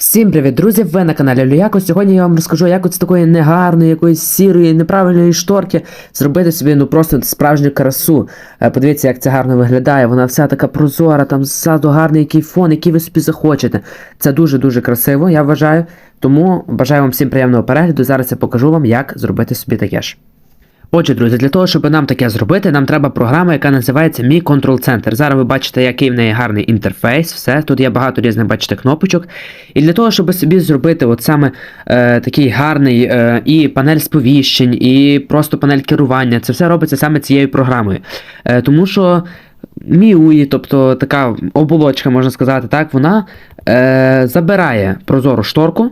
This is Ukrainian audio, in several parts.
Всім привіт, друзі! Ви на каналі Люяко. Сьогодні я вам розкажу, як от з такої негарної, якоїсь сірої, неправильної шторки зробити собі ну просто справжню красу. Е, Подивіться, як це гарно виглядає. Вона вся така прозора, там ззаду гарний який фон, який ви собі захочете. Це дуже-дуже красиво, я вважаю. Тому бажаю вам всім приємного перегляду. Зараз я покажу вам, як зробити собі таке ж. Отже, друзі, для того, щоб нам таке зробити, нам треба програма, яка називається Mi Control Center. Зараз ви бачите, який в неї гарний інтерфейс, все. Тут є багато різних, бачите, кнопочок. І для того, щоб собі зробити от саме е, такий гарний е, і панель сповіщень, і просто панель керування, це все робиться саме цією програмою. Е, тому що MIUI, тобто така оболочка, можна сказати, так, вона е, забирає прозору шторку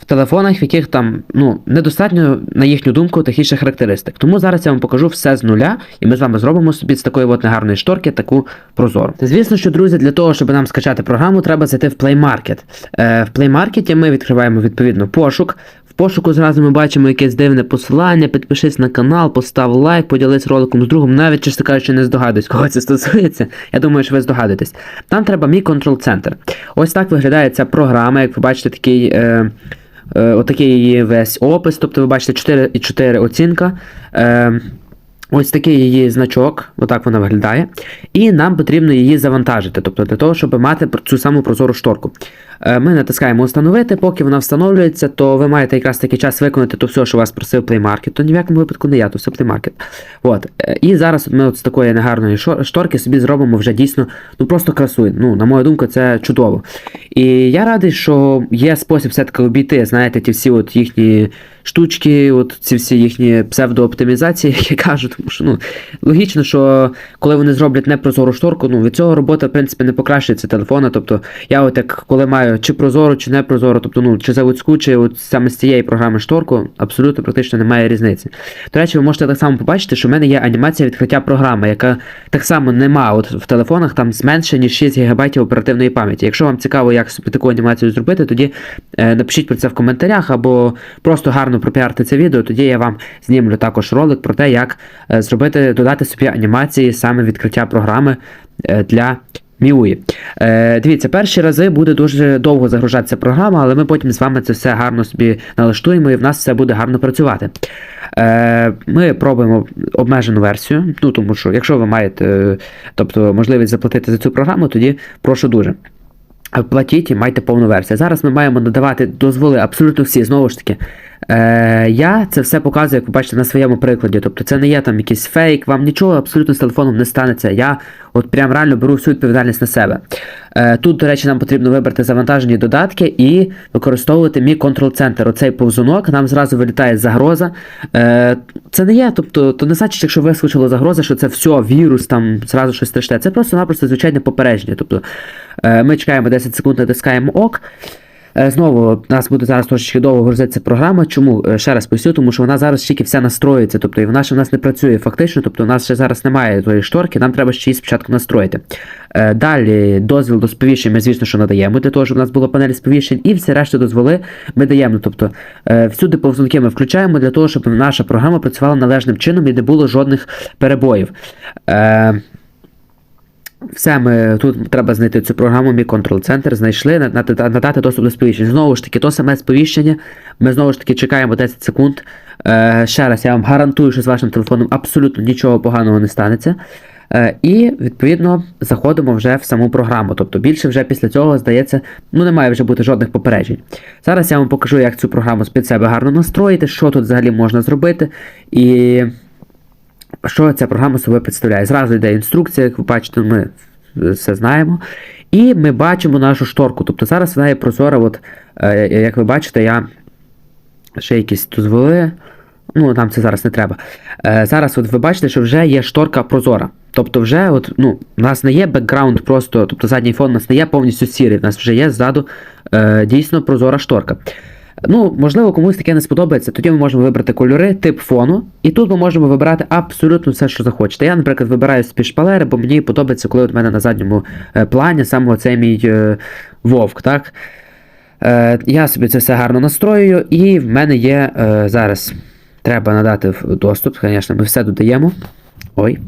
в телефонах, в яких там ну, недостатньо, на їхню думку, технічних характеристик. Тому зараз я вам покажу все з нуля, і ми з вами зробимо собі з такої от негарної шторки таку прозору. Звісно, що, друзі, для того, щоб нам скачати програму, треба зайти в Play Market. Е, в Play Market ми відкриваємо відповідно пошук. В пошуку зразу ми бачимо якесь дивне посилання, підпишись на канал, постав лайк, поділись роликом з другом, навіть чесно кажучи, не здогадуюсь, кого це стосується. Я думаю, що ви здогадуєтесь. Там треба мій Center. Ось так виглядає ця програма, як ви бачите, такий. Е, Отакий її весь опис, тобто ви бачите 4,4 оцінка. Е, Ось такий її значок, отак вона виглядає. І нам потрібно її завантажити, тобто для того, щоб мати цю саму прозору шторку. Е, Ми натискаємо Установити, поки вона встановлюється, то ви маєте якраз такий час виконати то все, що вас просив Market. То ні в якому випадку не я, то все Market. От. Е, І зараз ми от з такої негарної шторки собі зробимо вже дійсно ну просто красу. Ну, на мою думку, це чудово. І я радий, що є спосіб все-таки обійти, знаєте, ті всі от їхні штучки, от ці всі їхні псевдооптимізації, як я кажу, ну, логічно, що коли вони зроблять непрозору шторку, ну від цього робота, в принципі, не покращується телефона. Тобто я от коли маю чи прозору, чи не прозору, тобто ну, чи заводську, чи от саме з цієї програми шторку, абсолютно практично немає різниці. До речі, ви можете так само побачити, що в мене є анімація відкриття програми, яка так само нема от в телефонах там зменше, ніж 6 ГБ оперативної пам'яті. Якщо вам цікаво, як собі таку анімацію зробити, тоді е, напишіть про це в коментарях або просто гарно пропіарте це відео, тоді я вам знімлю також ролик про те, як е, зробити, додати собі анімації саме відкриття програми е, для MIUI. Е, дивіться, перші рази буде дуже довго загружатися програма, але ми потім з вами це все гарно собі налаштуємо і в нас все буде гарно працювати. Е, ми пробуємо обмежену версію, ну тому що якщо ви маєте е, тобто, можливість заплатити за цю програму, тоді прошу дуже. Платіть і майте повну версію. Зараз ми маємо надавати дозволи абсолютно всі. Знову ж таки, е, я це все показую, як ви бачите, на своєму прикладі. Тобто це не є там якийсь фейк, вам нічого абсолютно з телефоном не станеться. Я от прям реально беру всю відповідальність на себе. Е, тут, до речі, нам потрібно вибрати завантажені додатки і використовувати мій Center. Оцей повзунок, нам зразу вилітає загроза. Е, це не є, тобто, то не значить, якщо вискочила загроза, що це все, вірус, там зразу щось страшне. Це просто-напросто звичайне попередження. Тобто е, ми чекаємо 10 секунд, натискаємо ок. Е, Знову нас буде зараз трошечки довго грузитися програма. Чому? Е, Ще раз поясню, тому що вона зараз тільки вся настроїться, тобто і вона ще в нас не працює фактично, тобто у нас ще зараз немає тої шторки, нам треба ще її спочатку настроїти. Е, Далі дозвіл до сповіщень ми, звісно, що надаємо, для того, щоб у нас була панель сповіщень, і всі решта дозволи ми даємо. Тобто всюди повзунки ми включаємо для того, щоб наша програма працювала належним чином і не було жодних перебоїв. Все, ми тут треба знайти цю програму, мій Center, знайшли, на- на- надати доступ до сповіщення. Знову ж таки, то саме сповіщення. Ми знову ж таки чекаємо 10 секунд. Е, ще раз, я вам гарантую, що з вашим телефоном абсолютно нічого поганого не станеться. Е, і відповідно заходимо вже в саму програму. Тобто більше вже після цього, здається, ну не має вже бути жодних попереджень. Зараз я вам покажу, як цю програму з під себе гарно настроїти, що тут взагалі можна зробити. І що ця програма собою представляє. Зразу йде інструкція, як ви бачите, ми все знаємо. І ми бачимо нашу шторку. Тобто зараз вона є прозора, от, е, як ви бачите, я ще якісь дозволи. Ну, нам це зараз не треба. Е, зараз от ви бачите, що вже є шторка прозора. Тобто, вже от, ну, у нас не є бекграунд просто, тобто задній фон у нас не є повністю сірий, у нас вже є ззаду е, дійсно прозора шторка. Ну, можливо, комусь таке не сподобається. Тоді ми можемо вибрати кольори, тип фону, і тут ми можемо вибирати абсолютно все, що захочете. Я, наприклад, вибираю собі шпалери, бо мені подобається, коли от мене на задньому е, плані саме оцей мій е, вовк, так? Е, я собі це все гарно настроюю, і в мене є е, зараз. Треба надати доступ, звісно, ми все додаємо. Ой.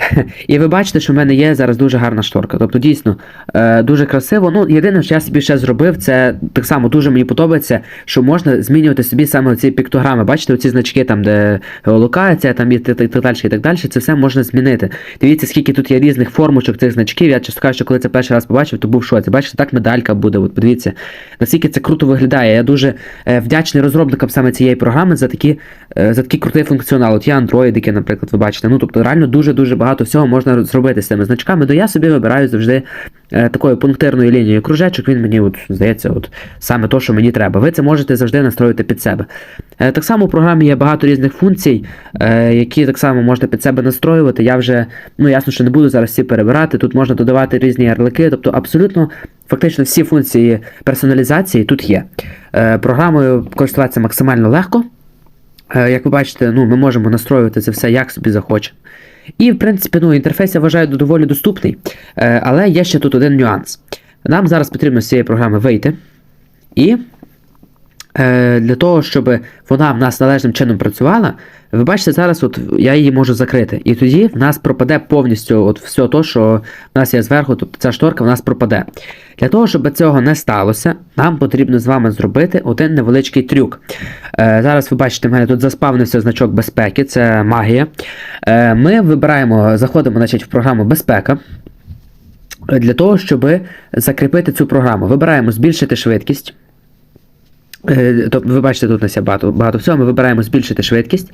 І ви бачите, що в мене є зараз дуже гарна шторка. Тобто, дійсно, е, дуже красиво. Ну, єдине, що я собі ще зробив, це так само дуже мені подобається, що можна змінювати собі саме ці піктограми. Бачите, оці значки, там, де геолокація, там і так, далі, і так далі. Це все можна змінити. Дивіться, скільки тут є різних формочок цих значків. Я чесно кажучи, коли це перший раз побачив, то був шоці. Бачите, так медалька буде. От подивіться, наскільки це круто виглядає. Я дуже е, вдячний розробникам саме цієї програми за такі, е, за такий крутий функціонал. От є андроїдики, наприклад, ви бачите. Ну, тобто, реально дуже-дуже багато всього можна зробити з цими значками. То я собі вибираю завжди е, такою пунктирною лінією кружечок. Він мені, от, здається, от саме то, що мені треба. Ви це можете завжди настроїти під себе. Е, так само в програмі є багато різних функцій, е, які так само можна під себе настроювати. Я вже, ну ясно, що не буду зараз всі перебирати. Тут можна додавати різні ярлики, тобто абсолютно. Фактично всі функції персоналізації тут є. Е, програмою користуватися максимально легко. Е, Як ви бачите, ну, ми можемо настроювати це все як собі захочемо. І, в принципі, ну, інтерфейс я вважаю доволі доступний. Е, Але є ще тут один нюанс. Нам зараз потрібно з цієї програми вийти. І е, для того, щоб вона в нас належним чином працювала, ви бачите, зараз от я її можу закрити. І тоді в нас пропаде повністю от все то, що в нас є зверху, тобто ця шторка в нас пропаде. Для того, щоб цього не сталося, нам потрібно з вами зробити один невеличкий трюк. Е, зараз ви бачите, в мене тут заспавнився значок безпеки, це магія. Е, ми вибираємо, заходимо значить, в програму безпека. Е, Для того, щоб закріпити цю програму, вибираємо збільшити швидкість. Е, ви бачите, тут нас є багато, багато всього. Ми вибираємо збільшити швидкість.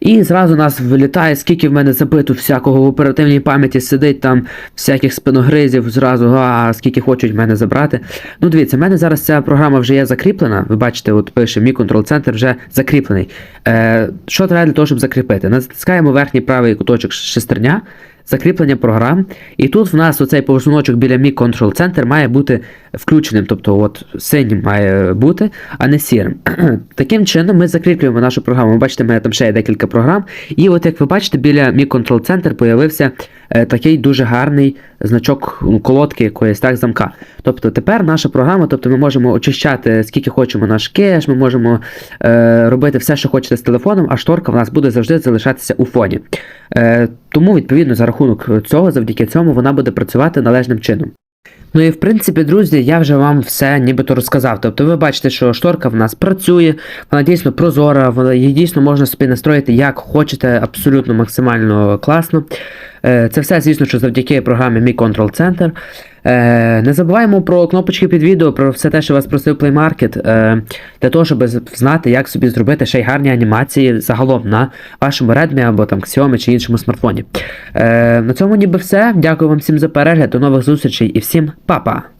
І зразу нас вилітає, скільки в мене забито всякого в оперативній пам'яті сидить там всяких спиногризів, зразу, а скільки хочуть в мене забрати. Ну, дивіться, в мене зараз ця програма вже є закріплена. Ви бачите, от пише мій контрол-центр вже закріплений. Е, Що треба для того, щоб закріпити? Натискаємо верхній правий куточок шестерня. Закріплення програм, і тут в нас оцей повзуночок біля Mi Control Center має бути включеним, тобто от синім має бути, а не сірим. Таким чином ми закріплюємо нашу програму. Ви бачите, в мене там ще є декілька програм. І от як ви бачите, біля Mi Control Center появився такий дуже гарний значок ну, колодки якоїсь так замка. Тобто тепер наша програма, тобто ми можемо очищати скільки хочемо наш кеш, ми можемо е, робити все, що хочете з телефоном, а шторка в нас буде завжди залишатися у фоні. Е, тому, відповідно, за рахунок цього, завдяки цьому, вона буде працювати належним чином. Ну і в принципі, друзі, я вже вам все нібито розказав. Тобто ви бачите, що шторка в нас працює, вона дійсно прозора, вона її дійсно можна собі настроїти як хочете, абсолютно максимально класно. Е, Це все, звісно, що завдяки програмі Мій Control Center. Е, Не забуваємо про кнопочки під відео, про все те, що вас просив Play Market, е, для того, щоб знати, як собі зробити ще й гарні анімації загалом на вашому Redmi або там Xiaomi чи іншому смартфоні. На цьому ніби все. Дякую вам всім за перегляд, до нових зустрічей і всім па-па!